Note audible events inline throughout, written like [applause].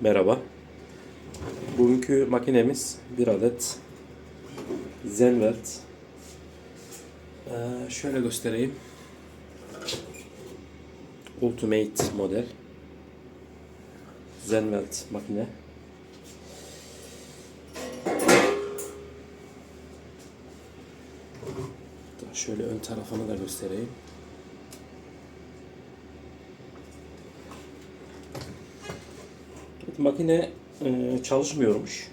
Merhaba. Bugünkü makinemiz bir adet Zenwelt. Ee, şöyle göstereyim. Ultimate model. Zenwelt makine. Şöyle ön tarafını da göstereyim. Makine e, çalışmıyormuş.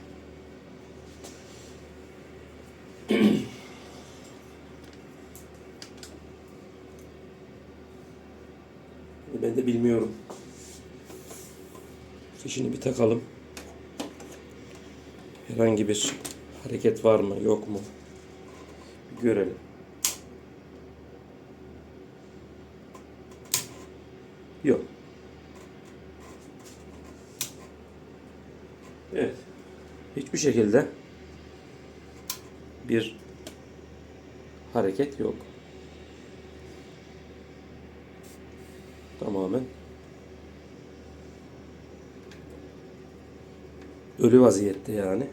[clears throat] ben de bilmiyorum. Fişini bir takalım. Herhangi bir hareket var mı yok mu? Bir görelim. Yok. Evet. Hiçbir şekilde bir hareket yok. Tamamen ölü vaziyette yani.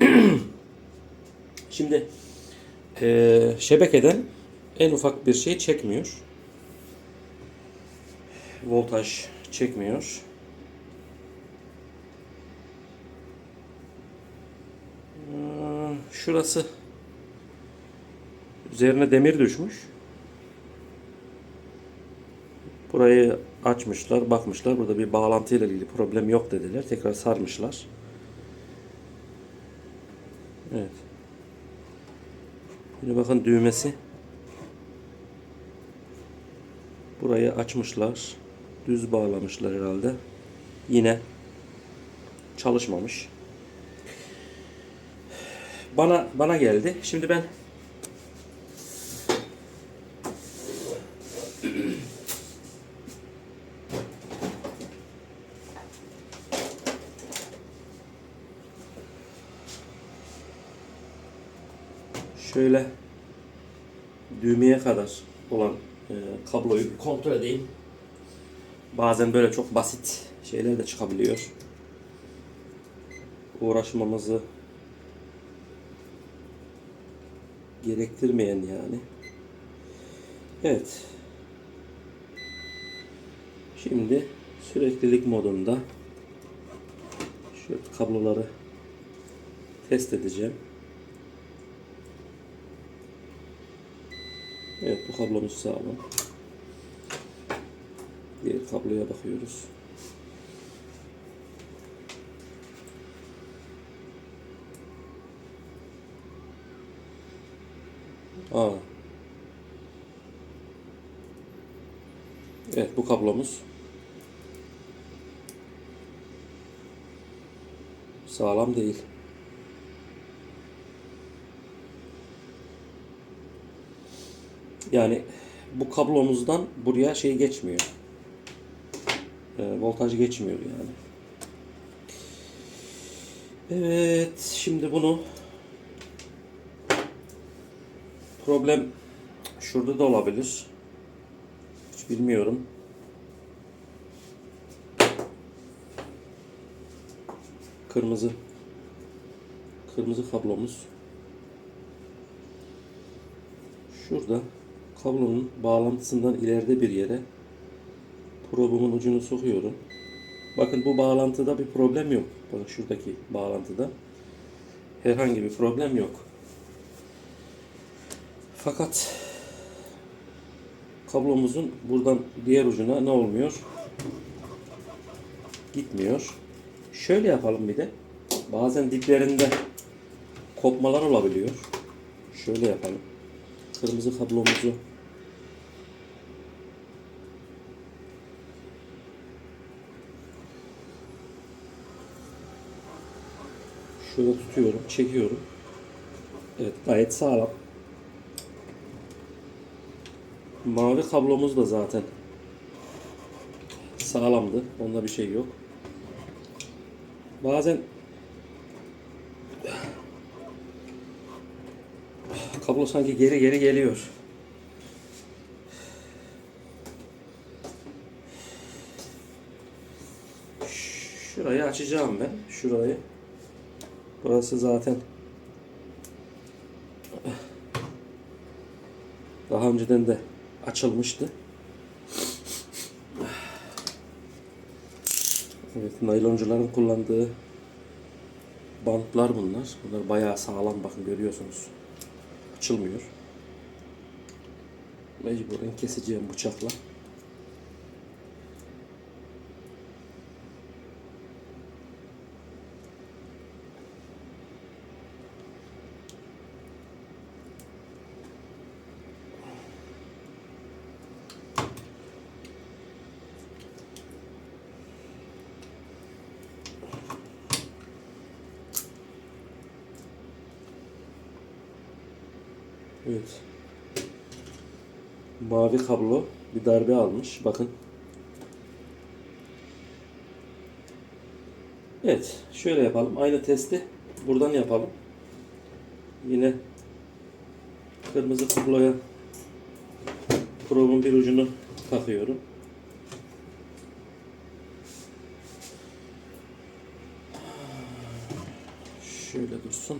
[clears throat] Şimdi eee, şebekeden en ufak bir şey çekmiyor. Voltaj çekmiyor. Şurası üzerine demir düşmüş. Burayı açmışlar, bakmışlar. Burada bir bağlantıyla ilgili problem yok dediler. Tekrar sarmışlar. Evet. Şimdi bakın düğmesi. Burayı açmışlar. Düz bağlamışlar herhalde. Yine çalışmamış. Bana bana geldi. Şimdi ben şöyle düğmeye kadar olan e, kabloyu kontrol edeyim. Bazen böyle çok basit şeyler de çıkabiliyor. Uğraşmamızı gerektirmeyen yani. Evet. Şimdi süreklilik modunda şu kabloları test edeceğim. Evet bu kablomuz sağlam. Diğer kabloya bakıyoruz. Evet bu kablomuz sağlam değil. Yani bu kablomuzdan buraya şey geçmiyor. E, voltaj geçmiyor yani. Evet, şimdi bunu problem şurada da olabilir. Hiç bilmiyorum. Kırmızı kırmızı kablomuz. Şurada kablonun bağlantısından ileride bir yere probumun ucunu sokuyorum. Bakın bu bağlantıda bir problem yok. Bakın şuradaki bağlantıda herhangi bir problem yok. Fakat kablomuzun buradan diğer ucuna ne olmuyor? Gitmiyor. Şöyle yapalım bir de. Bazen diplerinde kopmalar olabiliyor. Şöyle yapalım. Kırmızı kablomuzu şöyle tutuyorum, çekiyorum. Evet, gayet sağlam. Mavi kablomuz da zaten sağlamdı. Onda bir şey yok. Bazen kablo sanki geri geri geliyor. Şurayı açacağım ben. Şurayı. Burası zaten daha önceden de açılmıştı. Evet, nayloncuların kullandığı bantlar bunlar. Bunlar bayağı sağlam bakın görüyorsunuz. Açılmıyor. Mecburen keseceğim bıçakla. Evet. Mavi kablo bir darbe almış. Bakın. Evet. Şöyle yapalım. Aynı testi buradan yapalım. Yine kırmızı kabloya probun bir ucunu takıyorum. Şöyle dursun.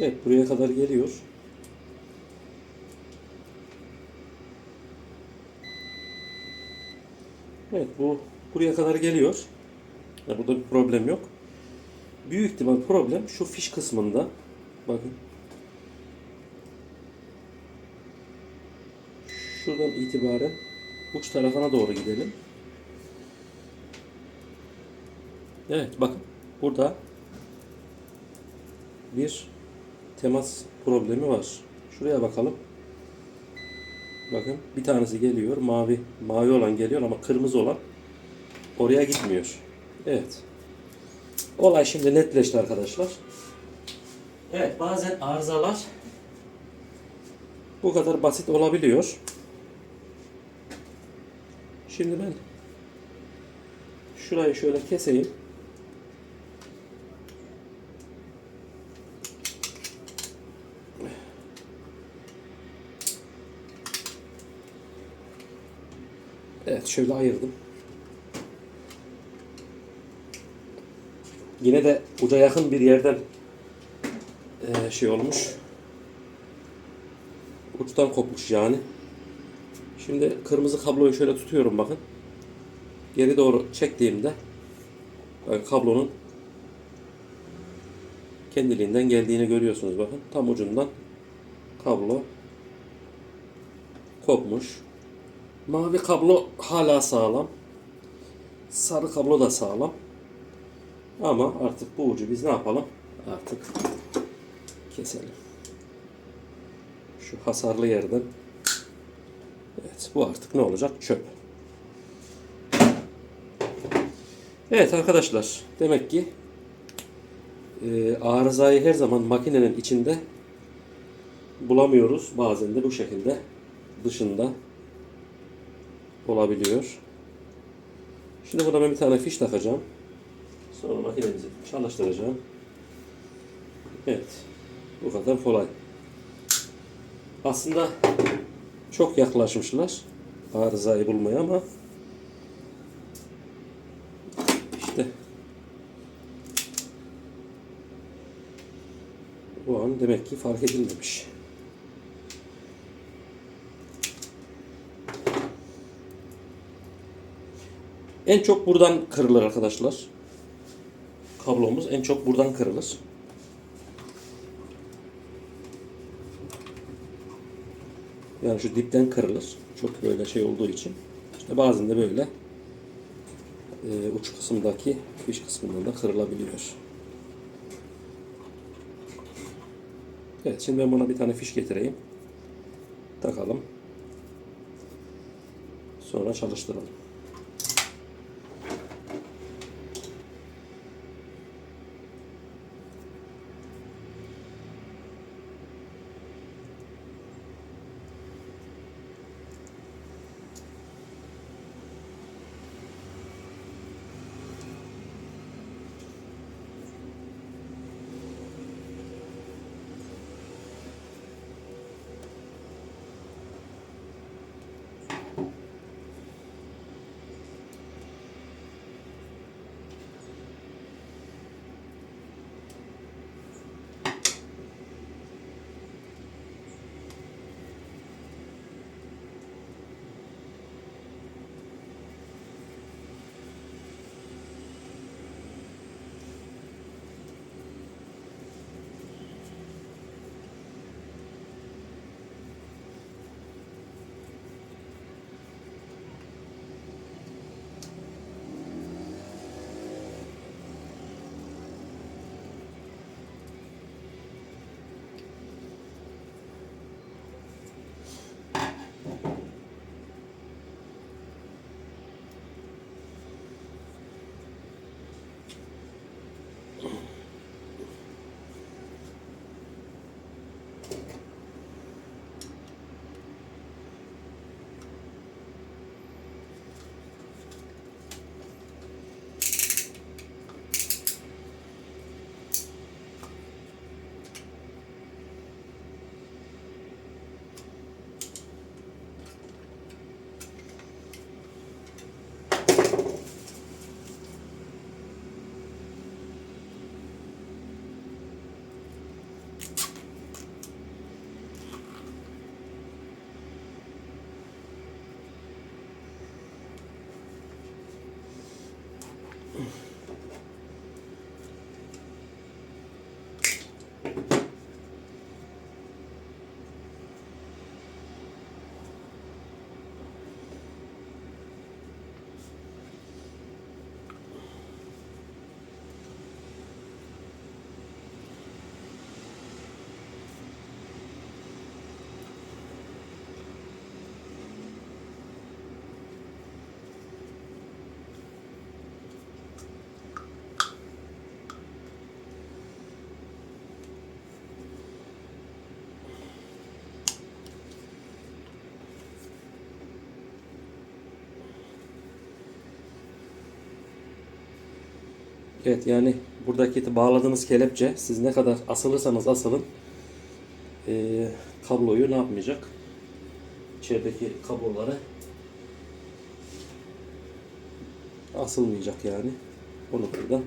Evet buraya kadar geliyor. Evet bu buraya kadar geliyor. Ya burada bir problem yok. Büyük ihtimal problem şu fiş kısmında. Bakın. Şuradan itibaren uç tarafına doğru gidelim. Evet bakın burada bir temas problemi var. Şuraya bakalım. Bakın bir tanesi geliyor. Mavi mavi olan geliyor ama kırmızı olan oraya gitmiyor. Evet. Olay şimdi netleşti arkadaşlar. Evet bazen arızalar bu kadar basit olabiliyor. Şimdi ben şurayı şöyle keseyim. Şöyle ayırdım. Yine de uca yakın bir yerden eee, şey olmuş. Uçtan kopmuş yani. Şimdi kırmızı kabloyu şöyle tutuyorum bakın. Geri doğru çektiğimde yani kablonun kendiliğinden geldiğini görüyorsunuz bakın. Tam ucundan kablo kopmuş. Mavi kablo hala sağlam. Sarı kablo da sağlam. Ama artık bu ucu biz ne yapalım? Artık keselim. Şu hasarlı yerden. Evet bu artık ne olacak? Çöp. Evet arkadaşlar. Demek ki e, arızayı her zaman makinenin içinde bulamıyoruz. Bazen de bu şekilde dışında olabiliyor. Şimdi buna ben bir tane fiş takacağım. Sonra makinemizi çalıştıracağım. Evet. Bu kadar kolay. Aslında çok yaklaşmışlar arızayı bulmaya ama işte o an demek ki fark edilmemiş. En çok buradan kırılır arkadaşlar. Kablomuz en çok buradan kırılır. Yani şu dipten kırılır. Çok böyle şey olduğu için. İşte bazen de böyle e, uç kısımdaki fiş kısmından da kırılabiliyor. Evet şimdi ben buna bir tane fiş getireyim. Takalım. Sonra çalıştıralım. Evet yani buradaki bağladığınız kelepçe siz ne kadar asılırsanız asılın eee, kabloyu ne yapmayacak? İçerideki kabloları asılmayacak yani. O noktadan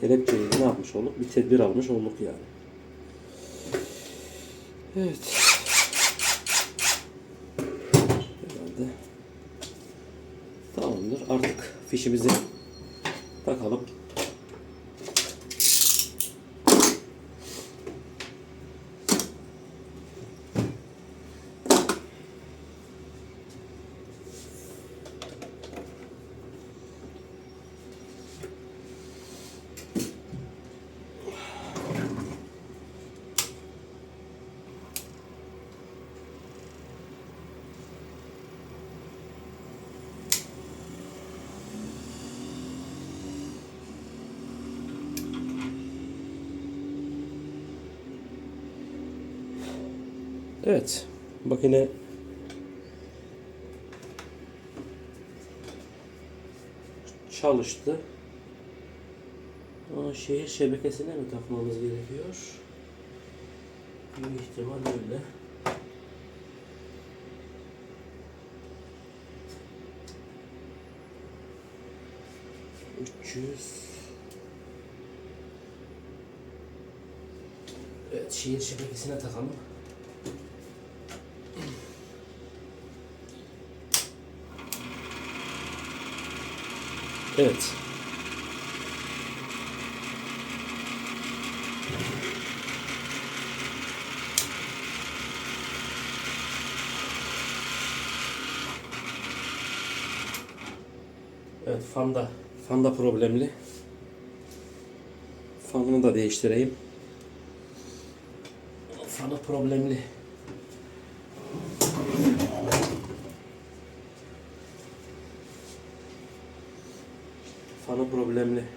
kelepçeyi ne yapmış olduk? Bir tedbir almış olduk yani. Evet. Herhalde tamamdır. Artık fişimizi takalım. Evet. Makine çalıştı. Ama şehir şebekesine mi takmamız gerekiyor? Büyük ihtimal öyle. Üç. Evet, şehir şebekesine takalım. Evet. Evet fanda fanda problemli. Fanını da değiştireyim. Fanı problemli. Problemli.